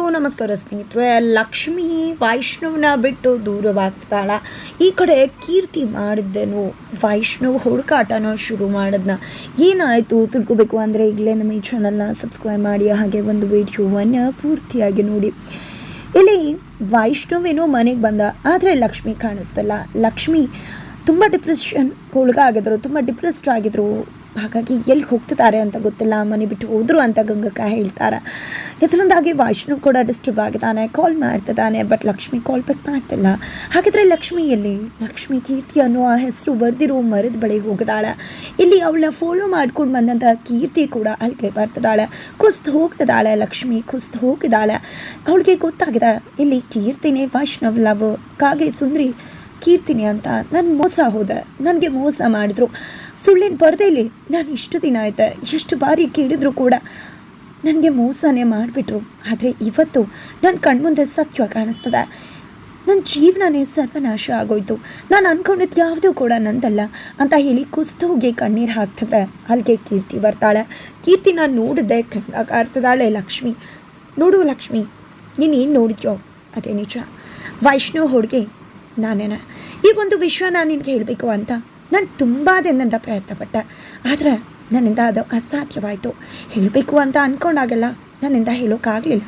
Hello ನಮಸ್ಕಾರ ಸ್ನೇಹಿತರೆ. ಲಕ್ಷ್ಮಿ ವೈಷ್ಣವನ ಬಿಟ್ಟು ದೂರವಾಗ್ತಾಳ. ಈ ಕಡೆ ಕೀರ್ತಿ ಮಾಡಿದ್ದೇನು. ವೈಷ್ಣವ್ ಹುಡುಕಾಟನ ಶುರು ಮಾಡಿದ್ನ. ಏನಾಯಿತು ತಿಳ್ಕೊಬೇಕು ಅಂದರೆ ಈಗಲೇ ನಮ್ಮ ಈ ಚಾನಲ್ನ ಸಬ್ಸ್ಕ್ರೈಬ್ ಮಾಡಿ, ಹಾಗೆ ಒಂದು ವಿಡಿಯೋವನ್ನು ಪೂರ್ತಿಯಾಗಿ ನೋಡಿ. ಇಲ್ಲಿ ವೈಷ್ಣವೇನೋ ಮನೆಗೆ ಬಂದ, ಆದರೆ ಲಕ್ಷ್ಮಿ ಕಾಣಿಸ್ತಲ್ಲ. ಲಕ್ಷ್ಮಿ ತುಂಬ ಡಿಪ್ರೆಷನ್ ಒಳಗಾಗಿದ್ರು, ತುಂಬ ಡಿಪ್ರೆಸ್ಡ್ ಆಗಿದ್ರು. ಹಾಗಾಗಿ ಎಲ್ಲಿ ಹೋಗ್ತಿದ್ದಾರೆ ಅಂತ ಗೊತ್ತಿಲ್ಲ, ಮನೆ ಬಿಟ್ಟು ಹೋದ್ರು ಅಂತ ಗಂಗಕ್ಕ ಹೇಳ್ತಾರೆ. ಇದರಿಂದಾಗಿ ವಾಷ್ಣು ಕೂಡ ಡಿಸ್ಟರ್ಬ್ ಆಗಿದ್ದಾನೆ ಕಾಲ್ ಮಾಡ್ತಿದ್ದಾನೆ ಬಟ್ ಲಕ್ಷ್ಮಿ ಕಾಲ್ ಪಿಕ್ ಮಾಡ್ತಿಲ್ಲ. ಹಾಗಿದ್ರೆ ಲಕ್ಷ್ಮಿ ಎಲ್ಲಿ? ಲಕ್ಷ್ಮಿ ಕೀರ್ತಿ ಅನ್ನೋ ಆ ಹೆಸರು ಬರ್ದಿರೋ ಮರದ ಬಳಿ ಹೋಗಿದ್ದಾಳೆ. ಇಲ್ಲಿ ಅವಳನ್ನ ಫಾಲೋ ಮಾಡ್ಕೊಂಡು ಬಂದಂಥ ಕೀರ್ತಿ ಕೂಡ ಅಲ್ಲಿಗೆ ಬರ್ತಿದ್ದಾಳೆ. ಕುಸ್ತು ಹೋಗ್ತಿದ್ದಾಳೆ, ಲಕ್ಷ್ಮಿ ಕುಸ್ತು ಹೋಗಿದ್ದಾಳೆ. ಅವಳಿಗೆ ಗೊತ್ತಾಗಿದೆ, ಇಲ್ಲಿ ಕೀರ್ತಿನೇ ವೈಷ್ಣವ್ ಲವ್. ಕಾಗೆ ಸುಂದ್ರಿ ಕೀರ್ತಿನಿ ಅಂತ. ನಾನು ಮೋಸ ಹೋದೆ. ನನಗೆ ಮೋಸ ಮಾಡಿದ್ರು. ಸುಳ್ಳಿನ ಪರದೆಯಲ್ಲಿ ನಾನು ಇಷ್ಟು ದಿನ ಆಯ್ತೆ. ಎಷ್ಟು ಬಾರಿ ಕೇಳಿದ್ರು ಕೂಡ ನನಗೆ ಮೋಸನೇ ಮಾಡಿಬಿಟ್ರು. ಆದರೆ ಇವತ್ತು ನನ್ನ ಕಣ್ಮುಂದೆ ಸತ್ಯ ಕಾಣಿಸ್ತದೆ. ನನ್ನ ಜೀವನನೇ ಸರ್ವನಾಶ ಆಗೋಯ್ತು. ನಾನು ಅನ್ಕೊಂಡಿದ್ದು ಯಾವುದೂ ಕೂಡ ನಂದಲ್ಲ ಅಂತ ಹೇಳಿ ಕುಸ್ತುಗೆ ಕಣ್ಣೀರು ಹಾಕ್ತಿದ್ರೆ ಅಲ್ಲಿಗೆ ಕೀರ್ತಿ ಬರ್ತಾಳೆ. ಕೀರ್ತಿ ನಾನು ನೋಡಿದ್ದೆ ಕಾರ್ತದಾಳೆ ಲಕ್ಷ್ಮಿ. ನೋಡು ಲಕ್ಷ್ಮಿ, ನೀನು ಏನು ನೋಡಿದ್ಯೋ ಅದೇ ನಿಜ. ವೈಷ್ಣವ್ ಹುಡುಗಿ ನಾನೇನ? ಈಗ ಒಂದು ವಿಷಯ ನಾನು ನಿನಗೆ ಹೇಳಬೇಕು ಅಂತ. ನಾನು ತುಂಬ ದಿನದಿಂದ ಪ್ರಯತ್ನ ಪಟ್ಟೆ ಆದರೆ ನನ್ನಿಂದ ಅದು ಅಸಾಧ್ಯವಾಯಿತು. ಹೇಳಬೇಕು ಅಂತ ಅಂದ್ಕೊಂಡಾಗಲ್ಲ ನನ್ನಿಂದ ಹೇಳೋಕ್ಕಾಗಲಿಲ್ಲ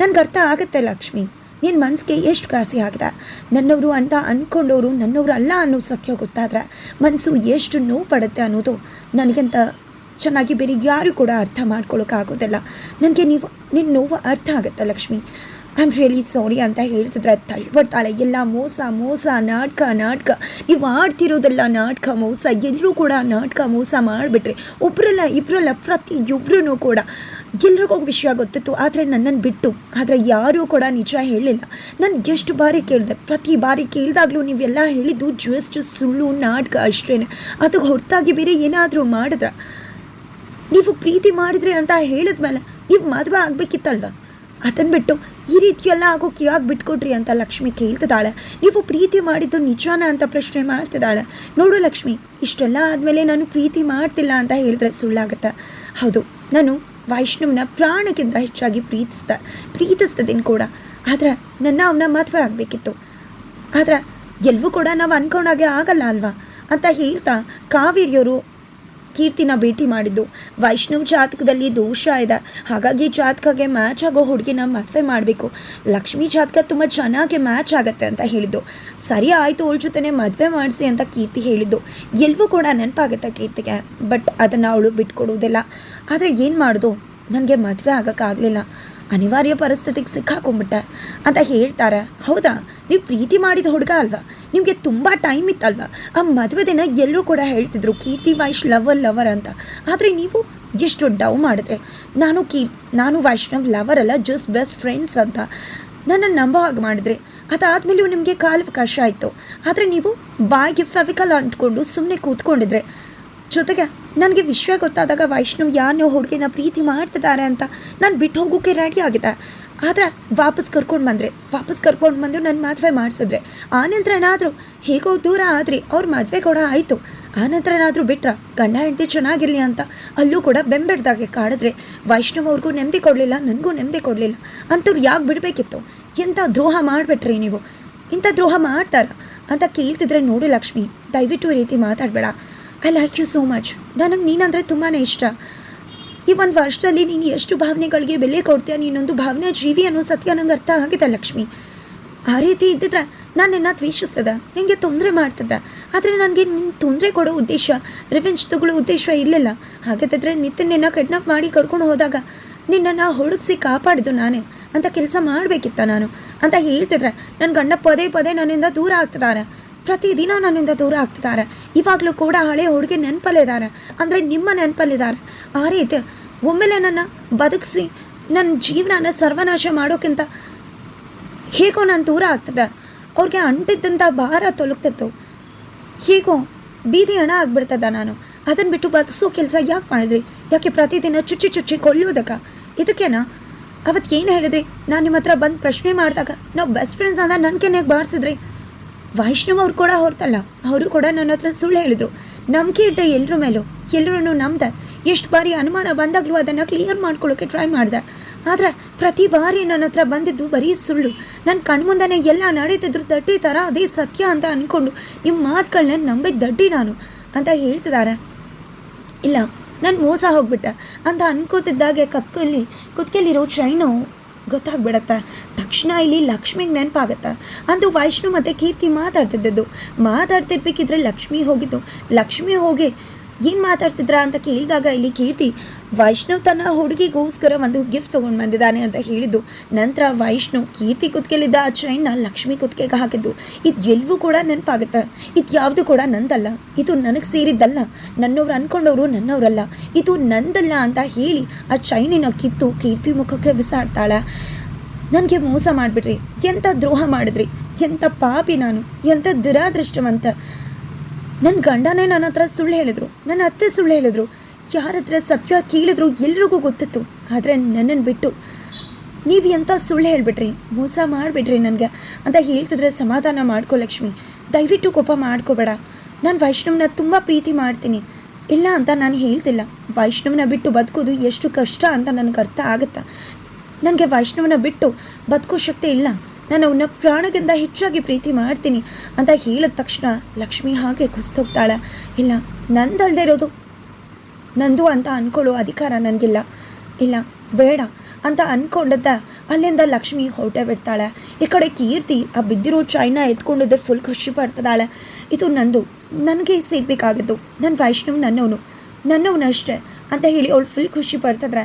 ನನಗೆ ಅರ್ಥ ಆಗುತ್ತೆ ಲಕ್ಷ್ಮಿ. ನಿನ್ನ ಮನಸ್ಸಿಗೆ ಎಷ್ಟು ಘಾಸಿ ಆಗಿದೆ? ನನ್ನವರು ಅಂತ ಅಂದ್ಕೊಂಡವರು ನನ್ನವರು ಅಲ್ಲ ಅನ್ನೋ ಸತ್ಯ ಗೊತ್ತಾದ್ರೆ ಮನಸ್ಸು ಎಷ್ಟು ನೋವು ಪಡುತ್ತೆ ಅನ್ನೋದು ನನಗಿಂತ ಚೆನ್ನಾಗಿ ಬೇರೆ ಯಾರು ಕೂಡ ಅರ್ಥ ಮಾಡ್ಕೊಳ್ಳೋಕ್ಕಾಗೋದಿಲ್ಲ ನನಗೆ ನೀವು ನಿನ್ನ ನೋವು ಅರ್ಥ ಆಗುತ್ತೆ Lakshmi. I am really sorry ಅಂತ ಹೇಳ್ತಿದ್ರೆ ತಳ್ಬಡ್ತಾಳೆ ಎಲ್ಲ ಮೋಸ ಮೋಸ, ನಾಟಕ ನಾಟಕ. ನೀವು ಆಡ್ತಿರೋದೆಲ್ಲ ನಾಟಕ ಮೋಸ ಎಲ್ಲರೂ ಕೂಡ ನಾಟಕ ಮೋಸ ಮಾಡಿಬಿಟ್ರೆ ಒಬ್ಬರಲ್ಲ ಇಬ್ಬರಲ್ಲ ಪ್ರತಿಯೊಬ್ಬರೂ ಕೂಡ ಎಲ್ರಿಗೂ ವಿಷಯ ಗೊತ್ತಿತ್ತು, ಆದರೆ ನನ್ನನ್ನು ಬಿಟ್ಟು, ಆದರೆ ಯಾರೂ ಕೂಡ ನಿಜ ಹೇಳಿಲ್ಲ. ನಾನು ಎಷ್ಟು ಬಾರಿ ಕೇಳಿದೆ, ಪ್ರತಿ ಬಾರಿ ಕೇಳಿದಾಗಲೂ ನೀವೆಲ್ಲ ಹೇಳಿದ್ದು ಜಸ್ಟ್ ಸುಳ್ಳು, ನಾಟಕ ಅಷ್ಟೇ ಅದಕ್ಕೆ ಹೊರತಾಗಿ ಬೇರೆ ಏನಾದರೂ ಮಾಡಿದ್ರ? ನೀವು ಪ್ರೀತಿ ಮಾಡಿದ್ರೆ ಅಂತ ಹೇಳಿದ್ಮೇಲೆ ನೀವು ಮದುವೆ ಆಗಬೇಕಿತ್ತಲ್ವ? ಅದನ್ನು ಬಿಟ್ಟು ಈ ರೀತಿಯೆಲ್ಲ ಆಗೋ ಯಾಕೆ ಬಿಟ್ಕೊಟ್ರಿ ಅಂತ ಲಕ್ಷ್ಮಿ ಕೇಳ್ತಿದ್ದಾಳೆ. ನೀವು ಪ್ರೀತಿ ಮಾಡಿದ್ದು ನಿಜಾನ ಅಂತ ಪ್ರಶ್ನೆ ಮಾಡ್ತಿದ್ದಾಳೆ. ನೋಡು ಲಕ್ಷ್ಮಿ, ಇಷ್ಟೆಲ್ಲ ಆದಮೇಲೆ ನಾನು ಪ್ರೀತಿ ಮಾಡ್ತಿಲ್ಲ ಅಂತ ಹೇಳಿದ್ರೆ ಸುಳ್ಳಾಗುತ್ತೆ? ಹೌದು, ನಾನು ವೈಷ್ಣವನ ಪ್ರಾಣಕ್ಕಿಂತ ಹೆಚ್ಚಾಗಿ ಪ್ರೀತಿಸ್ತ, ಪ್ರೀತಿಸ್ತಿದ್ದೀನಿ ಕೂಡ. ಆದರೆ ನನ್ನ ಅವನ ಮದುವೆ ಆಗಬೇಕಿತ್ತು. ಆದರೆ ಎಲ್ಲವೂ ಕೂಡ ನಾವು ಅನ್ಕೊಂಡಾಗೆ ಆಗಲ್ಲ ಅಲ್ವಾ? ಅಂತ ಹೇಳ್ತಾ ಕಾವೇರಿಯವರು ಕೀರ್ತಿನ ಭೇಟಿ ಮಾಡಿದ್ದು. ವೈಷ್ಣವ್ ಜಾತಕದಲ್ಲಿ ದೋಷ ಇದೆ. ಹಾಗಾಗಿ ಜಾತಕಗೆ ಮ್ಯಾಚ್ ಆಗೋ ಹುಡುಗಿನ ಮದುವೆ ಮಾಡಬೇಕು. ಲಕ್ಷ್ಮಿ ಜಾತಕ ತುಂಬ ಚೆನ್ನಾಗಿ ಮ್ಯಾಚ್ ಆಗುತ್ತೆ ಅಂತ ಹೇಳಿದ್ದು. ಸರಿ ಆಯಿತು, ಅವಳ ಜೊತೆನೇ ಮದುವೆ ಮಾಡಿಸಿ ಅಂತ ಕೀರ್ತಿ ಹೇಳಿದ್ದು. ಎಲ್ಲವೂ ಕೂಡ ನೆನಪಾಗುತ್ತೆ ಕೀರ್ತಿಗೆ. ಬಟ್ ಅದನ್ನು ಅವಳು ಬಿಟ್ಕೊಡುವುದಿಲ್ಲ. ಆದರೆ ಏನು ಮಾಡೋದು? ನನಗೆ ಮದುವೆ ಆಗೋಕ್ಕಾಗಲಿಲ್ಲ ಅನಿವಾರ್ಯ ಪರಿಸ್ಥಿತಿಗೆ ಸಿಕ್ಕಾಕೊಂಡ್ಬಿಟ್ಟೆ ಅಂತ ಹೇಳ್ತಾರೆ. ಹೌದಾ? ನೀವು ಪ್ರೀತಿ ಮಾಡಿದ ಹುಡುಗ ಅಲ್ವಾ? ನಿಮಗೆ ತುಂಬ ಟೈಮ್ ಇತ್ತಲ್ವಾ? ಆ ಮದುವೆ ದಿನ ಎಲ್ಲರೂ ಕೂಡ ಹೇಳ್ತಿದ್ರು, ಕೀರ್ತಿ, ವೈಶ್ ಲವರ್ ಲವರ್ ಅಂತ. ಆದರೆ ನೀವು ಎಷ್ಟು ಡವ್ ಮಾಡಿದ್ರೆ. ನಾನು ಕೀ, ನಾನು ವೈಷ್ಣವ್ ಲವರ್ ಅಲ್ಲ ಜಸ್ಟ್ ಬೆಸ್ಟ್ ಫ್ರೆಂಡ್ಸ್ ಅಂತ. ನನ್ನನ್ನು ನಂಬೋ ಹಾಗೆ ಮಾಡಿದ್ರೆ. ಅದಾದಮೇಲೂ ನಿಮಗೆ ಕಾಲಾವಕಾಶ ಆಯಿತು. ಆದರೆ ನೀವು ಬಾಯಿಗೆ ಫೆವಿಕಲ್ ಅಂಟ್ಕೊಂಡು ಸುಮ್ಮನೆ ಕೂತ್ಕೊಂಡಿದ್ರೆ. ಜೊತೆಗೆ ನನಗೆ ವಿಷಯ ಗೊತ್ತಾದಾಗ ವೈಷ್ಣವ್ ಯಾರನ್ನೋ ಹುಡುಗಿನ ಪ್ರೀತಿ ಮಾಡ್ತಿದ್ದಾರೆ ಅಂತ ನಾನು ಬಿಟ್ಟು ಹೋಗೋಕೆ ರೆಡಿ ಆಗಿದೆ ಆದರೆ ವಾಪಸ್ ಕರ್ಕೊಂಡು ಬಂದರೆ, ವಾಪಸ್ ಕರ್ಕೊಂಡು ಬಂದು ನನ್ನ ಮದುವೆ ಮಾಡಿಸಿದ್ರೆ ಆನಂತರ ಏನಾದರೂ ಹೇಗೋ ದೂರ ಆದ್ರಿ, ಅವ್ರ ಮದುವೆ ಕೂಡ ಆಯಿತು. ಆನಂತರ ಏನಾದರೂ ಬಿಟ್ರ, ಗಂಡ ಹೆಂಡತಿ ಚೆನ್ನಾಗಿರಲಿ ಅಂತ ಅಲ್ಲೂ ಕೂಡ ಬೆಂಬಿಡ್ದಾಗೆ ಕಾಡಿದ್ರೆ ವೈಷ್ಣವ್ ಅವ್ರಿಗೂ ನೆಮ್ಮದಿ ಕೊಡಲಿಲ್ಲ, ನನಗೂ ನೆಮ್ಮದಿ ಕೊಡಲಿಲ್ಲ. ಅಂಥವ್ರು ಯಾಕೆ ಬಿಡಬೇಕಿತ್ತು? ಎಂಥ ದ್ರೋಹ ಮಾಡಿಬಿಟ್ರಿ ನೀವು? ಇಂಥ ದ್ರೋಹ ಮಾಡ್ತಾರ? ಅಂತ ಕೇಳ್ತಿದ್ರೆ ನೋಡು ಲಕ್ಷ್ಮಿ, ದಯವಿಟ್ಟು ರೀತಿ ಮಾತಾಡಬೇಡ. I like you so much ನನಗೆ ನೀನಂದರೆ ತುಂಬಾ ಇಷ್ಟ. ಈ ಒಂದು ವರ್ಷದಲ್ಲಿ ನೀನು ಎಷ್ಟು ಭಾವನೆಗಳಿಗೆ ಬೆಲೆ ಕೊಡ್ತೀಯ? ನೀನೊಂದು ಭಾವನೆ ಜೀವಿ ಅನ್ನೋ ಸತ್ಯ ನಂಗೆ ಅರ್ಥ ಆಗಿದೆ ಲಕ್ಷ್ಮಿ. ಆ ರೀತಿ ಇದ್ದಿದ್ರೆ ನಾನು ನಿನ್ನ ದ್ವೇಷಿಸ್ತದ? ನಿನಗೆ ತೊಂದರೆ ಮಾಡ್ತದ? ಆದರೆ ನನಗೆ ನಿನ್ನ ತೊಂದರೆ ಕೊಡೋ ಉದ್ದೇಶ ರಿವೆಂಜ್ ತಗೊಳ್ಳೋ ಉದ್ದೇಶ ಇರಲಿಲ್ಲ ಹಾಗಾದ್ರೆ ನಿನ್ನ ಕಿಡ್ನಾಪ್ ಮಾಡಿ ಕರ್ಕೊಂಡು ಹೋದಾಗ ನಿನ್ನನ್ನು ಹುಡುಗಿಸಿ ಕಾಪಾಡಿದ್ದು ನಾನೇ. ಅಂತ ಕೆಲಸ ಮಾಡಬೇಕಿತ್ತ ನಾನು. ಅಂತ ಹೇಳ್ತಿದ್ರೆ ನನ್ನ ಗಂಡ ಪದೇ ಪದೇ ನನ್ನಿಂದ ದೂರ ಆಗ್ತಿದ್ದಾರೆ ಪ್ರತಿದಿನ ನನ್ನಿಂದ ದೂರ ಆಗ್ತಿದ್ದಾರೆ ಇವಾಗಲೂ ಕೂಡ ಹಳೆ ಹುಡುಗಿ ನೆನಪಲ್ಲಿದ್ದಾರೆ ಅಂದರೆ ನಿಮ್ಮ ನೆನಪಲ್ಲಿದ್ದಾರೆ ಆ ರೀತಿ ಒಮ್ಮೆಲೆ ನನ್ನ ಬದುಕಿಸಿ ನನ್ನ ಜೀವನನ ಸರ್ವನಾಶ ಮಾಡೋಕ್ಕಿಂತ ಹೇಗೋ ನಾನು ದೂರ ಆಗ್ತದೆ ಅವ್ರಿಗೆ ಅಂಟಿದ್ದಂಥ ಭಾರ ತೊಲಗ್ತಿತ್ತು. ಹೇಗೋ ಬೀದಿ ಹಣ ಆಗ್ಬಿಡ್ತದ ನಾನು. ಅದನ್ನು ಬಿಟ್ಟು ಬದುಕಿಸೋ ಕೆಲಸ ಯಾಕೆ ಮಾಡಿದ್ರಿ? ಯಾಕೆ ಪ್ರತಿದಿನ ಚುಚ್ಚಿ ಚುಚ್ಚಿ ಕೊಲ್ಲೋದಕ್ಕ? ಇದಕ್ಕೇನಾ? ಅವತ್ತು ಏನು ಹೇಳಿದ್ರಿ? ನಾನು ನಿಮ್ಮ ಹತ್ರ ಬಂದು ಪ್ರಶ್ನೆ ಮಾಡಿದಾಗ ನಾವು ಬೆಸ್ಟ್ ಫ್ರೆಂಡ್ಸ್ ಅಂತ ನನ್ನ ಕೆನೆಗೆ ಬಾರಿಸಿದ್ರಿ. ವೈಷ್ಣವ್ ಅವ್ರು ಕೂಡ ಹೊರತಲ್ಲ ಅವರು ಕೂಡ ನನ್ನ ಹತ್ರ ಸುಳ್ಳು ಹೇಳಿದರು. ನಂಬಿಕೆ ಇಟ್ಟ ಎಲ್ಲರ ಮೇಲೂ ಎಲ್ಲರೂ ನಂಬ್ದೆ. ಎಷ್ಟು ಬಾರಿ ಅನುಮಾನ ಬಂದಾಗಲೂ ಅದನ್ನು ಕ್ಲಿಯರ್ ಮಾಡ್ಕೊಳ್ಳೋಕ್ಕೆ ಟ್ರೈ ಮಾಡಿದೆ. ಆದರೆ ಪ್ರತಿ ಬಾರಿ ನನ್ನ ಹತ್ರ ಬಂದಿದ್ದು ಬರೀ ಸುಳ್ಳು. ನನ್ನ ಕಣ್ಮುಂದನೆ ಎಲ್ಲ ನಡೀತಿದ್ರು ದಡ್ಡಿ ಥರ ಅದೇ ಸತ್ಯ ಅಂತ ಅಂದ್ಕೊಂಡು ನಿಮ್ಮ ಮಾತುಗಳನ್ನ ನಂಬಿದ ದಡ್ಡಿ ನಾನು ಅಂತ ಹೇಳ್ತಿದ್ದಾರೆ ಇಲ್ಲ, ನಾನು ಮೋಸ ಹೋಗ್ಬಿಟ್ಟೆ ಅಂತ ಅನ್ಕೋತಿದ್ದಾಗೆ ಕತ್ಕಲ್ಲಿ ಕುತ್ಕಲ್ಲಿರೋ ಚೈನು ಗೊತ್ತಾಗ್ಬಿಡತ್ತೆ. ತಕ್ಷಣ ಇಲ್ಲಿ ಲಕ್ಷ್ಮಿಗೆ ನೆನಪಾಗತ್ತೆ. ಅಂದು ವೈಷ್ಣು ಮತ್ತು ಕೀರ್ತಿ ಮಾತಾಡ್ತಿದ್ದದ್ದು. ಮಾತಾಡ್ತಿರ್ಬೇಕಿದ್ರೆ ಲಕ್ಷ್ಮಿ ಹೋಗಿದ್ದು. ಲಕ್ಷ್ಮಿ ಹೋಗಿ ಏನು ಮಾತಾಡ್ತಿದ್ರ ಅಂತ ಕೇಳಿದಾಗ ಇಲ್ಲಿ ಕೀರ್ತಿ, ವೈಷ್ಣವ್ ತನ್ನ ಹುಡುಗಿಗೋಸ್ಕರ ಒಂದು ಗಿಫ್ಟ್ ತೊಗೊಂಡು ಬಂದಿದ್ದಾನೆ ಅಂತ ಹೇಳಿದ್ದು. ನಂತರ ವೈಷ್ಣವ್ ಕೀರ್ತಿ ಕುತ್ಕೆಲಿದ್ದ ಆ ಚೈನ್ನ ಲಕ್ಷ್ಮಿ ಕುತ್ಕೆಗೆ ಹಾಕಿದ್ದು. ಇದು ಎಲ್ಲವೂ ಕೂಡ ನೆನಪಾಗುತ್ತೆ. ಇದು ಯಾವುದು ಕೂಡ ನಂದಲ್ಲ. ಇದು ನನಗೆ ಸೇರಿದ್ದಲ್ಲ. ನನ್ನವ್ರು ಅನ್ಕೊಂಡವರು ನನ್ನವರಲ್ಲ. ಇದು ನಂದಲ್ಲ ಅಂತ ಹೇಳಿ ಆ ಚೈನಿನ ಕಿತ್ತು ಕೀರ್ತಿ ಮುಖಕ್ಕೆ ಬಿಸಾಡ್ತಾಳೆ. ನನಗೆ ಮೋಸ ಮಾಡಿಬಿಟ್ರಿ. ಎಂಥ ದ್ರೋಹ ಮಾಡಿದ್ರಿ. ಎಂಥ ಪಾಪಿ ನಾನು. ಎಂಥ ದುರಾದೃಷ್ಟವಂತ. ನನ್ನ ಗಂಡನೇ ನನ್ನ ಹತ್ರ ಸುಳ್ಳು ಹೇಳಿದ್ರು, ನನ್ನ ಅತ್ತೆ ಸುಳ್ಳು ಹೇಳಿದ್ರು, ಯಾರ ಹತ್ರ ಸತ್ಯ ಕೇಳಿದ್ರು ಎಲ್ರಿಗೂ ಗೊತ್ತಿತ್ತು, ಆದರೆ ನನ್ನನ್ನು ಬಿಟ್ಟು ನೀವು ಎಂಥ ಸುಳ್ಳು ಹೇಳಿಬಿಟ್ರಿ, ಮೋಸ ಮಾಡಿಬಿಟ್ರಿ ನನಗೆ ಅಂತ ಹೇಳ್ತಿದ್ರೆ ಸಮಾಧಾನ ಮಾಡ್ಕೋ ಲಕ್ಷ್ಮಿ. ದಯವಿಟ್ಟು ಕೋಪ ಮಾಡ್ಕೋಬೇಡ. ನಾನು ವೈಷ್ಣವನ ತುಂಬ ಪ್ರೀತಿ ಮಾಡ್ತೀನಿ. ಇಲ್ಲ ಅಂತ ನಾನು ಹೇಳ್ತಿಲ್ಲ. ವೈಷ್ಣವನ ಬಿಟ್ಟು ಬದುಕೋದು ಎಷ್ಟು ಕಷ್ಟ ಅಂತ ನನಗೆ ಅರ್ಥ ಆಗುತ್ತಾ? ನನಗೆ ವೈಷ್ಣವನ ಬಿಟ್ಟು ಬದುಕೋ ಶಕ್ತಿ ಇಲ್ಲ. ನಾನು ಅವನ್ನ ಪ್ರಾಣಗಿಂತ ಹೆಚ್ಚಾಗಿ ಪ್ರೀತಿ ಮಾಡ್ತೀನಿ ಅಂತ ಹೇಳಿದ ತಕ್ಷಣ ಲಕ್ಷ್ಮಿ ಹಾಗೆ ಕುಸ್ತೋಗ್ತಾಳೆ ಇಲ್ಲ, ನಂದಲ್ದೇ ಇರೋದು. ನಂದು ಅಂತ ಅಂದ್ಕೊಳ್ಳೋ ಅಧಿಕಾರ ನನಗಿಲ್ಲ. ಇಲ್ಲ, ಬೇಡ ಅಂತ ಅಂದ್ಕೊಂಡದ್ದ ಅಲ್ಲಿಂದ ಲಕ್ಷ್ಮಿ ಹೊರಟೆ ಬಿಡ್ತಾಳೆ. ಈ ಕಡೆ ಕೀರ್ತಿ ಆ ಬಿದ್ದಿರೋ ಚೈನ ಎತ್ಕೊಂಡದ್ದೆ ಫುಲ್ ಖುಷಿ ಪಡ್ತದಾಳೆ ಇದು ನಂದು. ನನಗೆ ಸೇರ್ಬೇಕಾಗಿದ್ದು ನನ್ನ ವೈಷ್ಣವ್ ನನ್ನವನು. ನನ್ನವನು ಅಷ್ಟೇ ಅಂತ ಹೇಳಿ ಅವಳು ಫುಲ್ ಖುಷಿ ಪಡ್ತಿದ್ರೆ.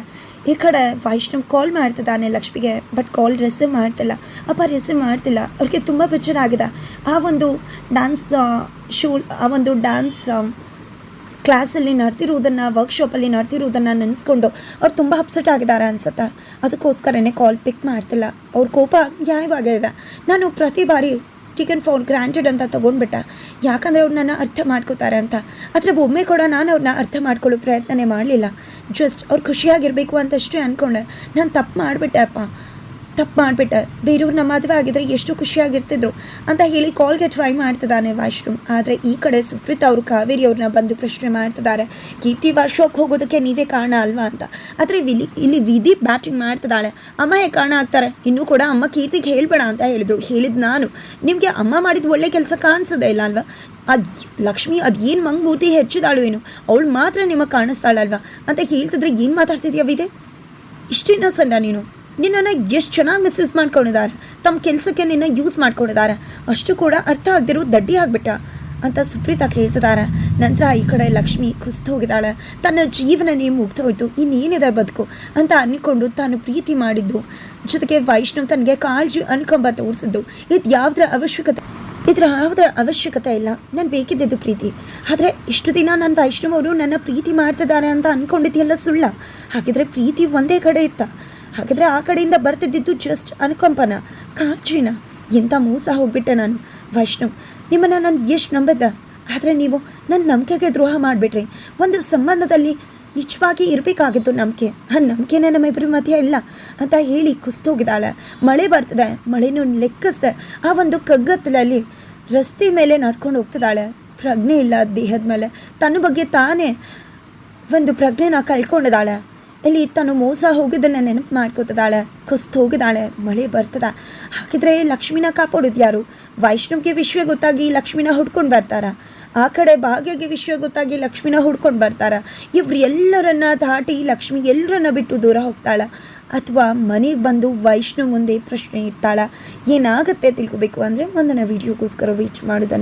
ಈ ಕಡೆ ವೈಷ್ಣವ್ ಕಾಲ್ ಮಾಡ್ತಿದ್ದಾನೆ ಲಕ್ಷ್ಮಿಗೆ ಬಟ್ ಕಾಲ್ ರಿಸೀವ್ ಮಾಡ್ತಿಲ್ಲ. ಅಪ್ಪ ರಿಸೀವ್ ಮಾಡ್ತಿಲ್ಲ. ಅವ್ರಿಗೆ ತುಂಬ ಆಗಿದೆ. ಆ ಒಂದು ಡ್ಯಾನ್ಸ್ ಶೂ ಆ ಒಂದು ಡ್ಯಾನ್ಸ್ ಕ್ಲಾಸಲ್ಲಿ ನಡ್ತಿರುವುದನ್ನು ವರ್ಕ್ಶಾಪಲ್ಲಿ ನಡ್ತಿರುವುದನ್ನು ನೆನೆಸ್ಕೊಂಡು ಅವ್ರು ತುಂಬ ಅಪ್ಸೆಟ್ ಆಗಿದ್ದಾರೆ ಅನ್ಸುತ್ತೆ? ಅದಕ್ಕೋಸ್ಕರನೇ ಕಾಲ್ ಪಿಕ್ ಮಾಡ್ತಿಲ್ಲ. ಅವ್ರ ಕೋಪ ನ್ಯಾಯವಾಗಿದೆ ನಾನು ಪ್ರತಿ ಬಾರಿ ಚಿಕನ್ ಫೋನ್ ಗ್ರಾಂಟೆಡ್ ಅಂತ ತೊಗೊಂಡ್ಬಿಟ್ಟ. ಯಾಕಂದರೆ ಅವ್ರು ನನ್ನ ಅರ್ಥ ಮಾಡ್ಕೋತಾರೆ ಅಂತ. ಆದರೆ ಒಮ್ಮೆ ಕೂಡ ನಾನು ಅವ್ರನ್ನ ಅರ್ಥ ಮಾಡ್ಕೊಳ್ಳೋ ಪ್ರಯತ್ನನೇ ಮಾಡಲಿಲ್ಲ. ಜಸ್ಟ್ ಅವ್ರು ಖುಷಿಯಾಗಿರಬೇಕು ಅಂತಷ್ಟೇ ಅಂದ್ಕೊಂಡೆ ನಾನು ತಪ್ಪು ಮಾಡಿಬಿಟ್ಟೆ ಅಪ್ಪ. ತಪ್ಪು ಮಾಡಿಬಿಟ್ಟೆ. ನಮ್ಮ ಮದುವೆ ಆಗಿದ್ರೆ ಎಷ್ಟು ಖುಷಿಯಾಗಿರ್ತಿದ್ರು ಅಂತ ಹೇಳಿ ಕಾಲ್ಗೆ ಟ್ರೈ ಮಾಡ್ತಿದ್ದಾನೆ ವಾಶ್ರೂಮ್. ಆದರೆ ಈ ಕಡೆ ಸುಪ್ರೀತ್ ಅವರು ಕಾವೇರಿ ಅವ್ರನ್ನ ಬಂದು ಪ್ರಶ್ನೆ ಮಾಡ್ತಿದ್ದಾರೆ. ಕೀರ್ತಿ ವರ್ಕ್ಶಾಪ್ ಹೋಗೋದಕ್ಕೆ ನೀವೇ ಕಾರಣ ಅಲ್ವಾ ಅಂತ. ಆದರೆ ವಿಲಿ ಇಲ್ಲಿ ವಿಧಿ ಬ್ಯಾಟಿಂಗ್ ಮಾಡ್ತಿದ್ದಾಳೆ. ಅಮ್ಮ ಹೇಗೆ ಕಾರಣ ಆಗ್ತಾರೆ. ಇನ್ನೂ ಕೂಡ ಅಮ್ಮ ಕೀರ್ತಿಗೆ ಹೇಳಬೇಡ ಅಂತ ಹೇಳಿದರು. ಹೇಳಿದ ನಾನು. ನಿಮಗೆ ಅಮ್ಮ ಮಾಡಿದ ಒಳ್ಳೆ ಕೆಲಸ ಕಾಣಿಸೋದೇ ಇಲ್ಲ ಅಲ್ವಾ? ಅದು ಲಕ್ಷ್ಮಿ ಅದು ಏನು ಮಂಗ್ಬೂತಿ ಹೆಚ್ಚಿದಾಳು ಏನು? ಅವಳು ಮಾತ್ರ ನಿಮಗೆ ಕಾಣಿಸ್ತಾಳಲ್ವಾ? ಅಂತ ಹೇಳ್ತಿದ್ರೆ ಏನು ಮಾತಾಡ್ತಿದ್ಯಾ ವಿದೆ ಇಷ್ಟು ಇನ್ನೋಸೆಂಟ ನೀನು? ನಿನ್ನನ್ನು ಎಷ್ಟು ಚೆನ್ನಾಗಿ ಮಿಸ್ಯೂಸ್ ಮಾಡ್ಕೊಂಡಿದ್ದಾರೆ. ತಮ್ಮ ಕೆಲಸಕ್ಕೆ ನಿನ್ನ ಯೂಸ್ ಮಾಡ್ಕೊಂಡಿದ್ದಾರೆ. ಅಷ್ಟು ಕೂಡ ಅರ್ಥ ಆಗದಿರೋ ದಡ್ಡಿ ಆಗಿಬಿಟ್ಟ ಅಂತ ಸುಪ್ರೀತಾ ಕೇಳ್ತಿದ್ದಾರೆ. ನಂತರ ಈ ಕಡೆ ಲಕ್ಷ್ಮಿ ಕುಸ್ತು ಹೋಗಿದ್ದಾಳೆ. ತನ್ನ ಜೀವನನೇ ಮುಗ್ದೋಯ್ತು ಇನ್ನೇನಿದೆ ಬದುಕು ಅಂತ ಅಂದ್ಕೊಂಡು ತಾನು ಪ್ರೀತಿ ಮಾಡಿದ್ದು. ಜೊತೆಗೆ ವೈಷ್ಣವ್ ತನಗೆ ಕಾಳಜಿ ಅನ್ಕೊಂಬ ತೋರಿಸಿದ್ದು. ಇದು ಯಾವುದರ ಅವಶ್ಯಕತೆ? ಇದ್ರ ಯಾವುದರ ಅವಶ್ಯಕತೆ ಇಲ್ಲ. ನಾನು ಬೇಕಿದ್ದಿದ್ದು ಪ್ರೀತಿ. ಆದರೆ ಇಷ್ಟು ದಿನ ನನ್ನ ವೈಷ್ಣವ್ ನನ್ನ ಪ್ರೀತಿ ಮಾಡ್ತಿದ್ದಾರೆ ಅಂತ ಅಂದ್ಕೊಂಡಿದ್ದೆಲ್ಲ ಸುಳ್ಳ? ಹಾಗಿದ್ರೆ ಪ್ರೀತಿ ಒಂದೇ ಕಡೆ ಇತ್ತ? ಹಾಗಿದ್ರೆ ಆ ಕಡೆಯಿಂದ ಬರ್ತಿದ್ದಿದ್ದು ಜಸ್ಟ್ ಅನುಕಂಪನ, ಕಾಂಚೀನ. ಎಂಥ ಮೋಸ ಹೋಗ್ಬಿಟ್ಟೆ ನಾನು. ವೈಷ್ಣವ್, ನಿಮ್ಮನ್ನು ನಾನು ಎಷ್ಟು ನಂಬಿದ್ದೆ ಆದರೆ ನೀವು ನನ್ನ ನಂಬಿಕೆಗೆ ದ್ರೋಹ ಮಾಡಿಬಿಟ್ರಿ. ಒಂದು ಸಂಬಂಧದಲ್ಲಿ ನಿಜವಾಗಿ ಇರಬೇಕಾಗಿತ್ತು ನಂಬಿಕೆ. ಆ ನಂಬಿಕೆನೇ ನಮ್ಮಿಬ್ಬರ ಮಧ್ಯೆ ಇಲ್ಲ ಅಂತ ಹೇಳಿ ಕುಸ್ತೋಗಿದ್ದಾಳೆ ಮಳೆ ಬರ್ತದೆ, ಮಳೆನೂ ಲೆಕ್ಕಿಸ್ದೆ. ಆ ಒಂದು ಕಗ್ಗತ್ತಲಲ್ಲಿ ರಸ್ತೆ ಮೇಲೆ ನಡ್ಕೊಂಡು ಹೋಗ್ತಿದ್ದಾಳೆ. ಪ್ರಜ್ಞೆ ಇಲ್ಲ ದೇಹದ ಮೇಲೆ. ತನ್ನ ಬಗ್ಗೆ ತಾನೇ ಒಂದು ಪ್ರಜ್ಞೆನ ಕಳ್ಕೊಂಡಿದ್ದಾಳೆ. ಇಲ್ಲಿ ತಾನು ಮೋಸ ಹೋಗಿದ್ದನ್ನು ನೆನಪು ಮಾಡ್ಕೋತದಾಳೆ ಕುಸ್ತು ಹೋಗಿದ್ದಾಳೆ, ಮಳೆ ಬರ್ತದ. ಹಾಗಿದ್ರೆ ಲಕ್ಷ್ಮಿನ ಕಾಪಾಡೋದು ಯಾರು? ವೈಷ್ಣವ್ಗೆ ವಿಶ್ವ ಗೊತ್ತಾಗಿ ಲಕ್ಷ್ಮಿನ ಹುಡ್ಕೊಂಡು ಬರ್ತಾರ. ಆ ಕಡೆ ಭಾಗ್ಯಗೆ ವಿಶ್ವ ಗೊತ್ತಾಗಿ ಲಕ್ಷ್ಮಿನ ಹುಡ್ಕೊಂಡು ಬರ್ತಾರ. ಇವ್ರು ಎಲ್ಲರನ್ನ ದಾಟಿ ಲಕ್ಷ್ಮಿ ಎಲ್ಲರನ್ನ ಬಿಟ್ಟು ದೂರ ಹೋಗ್ತಾಳ. ಅಥವಾ ಮನೆಗೆ ಬಂದು ವೈಷ್ಣವ್ ಮುಂದೆ ಪ್ರಶ್ನೆ ಇಡ್ತಾಳ. ಏನಾಗುತ್ತೆ ತಿಳ್ಕೊಬೇಕು ಅಂದರೆ ಒಂದನ್ನು ವಿಡಿಯೋಗೋಸ್ಕರ ವೀಚ್ ಮಾಡೋದನ್ನು.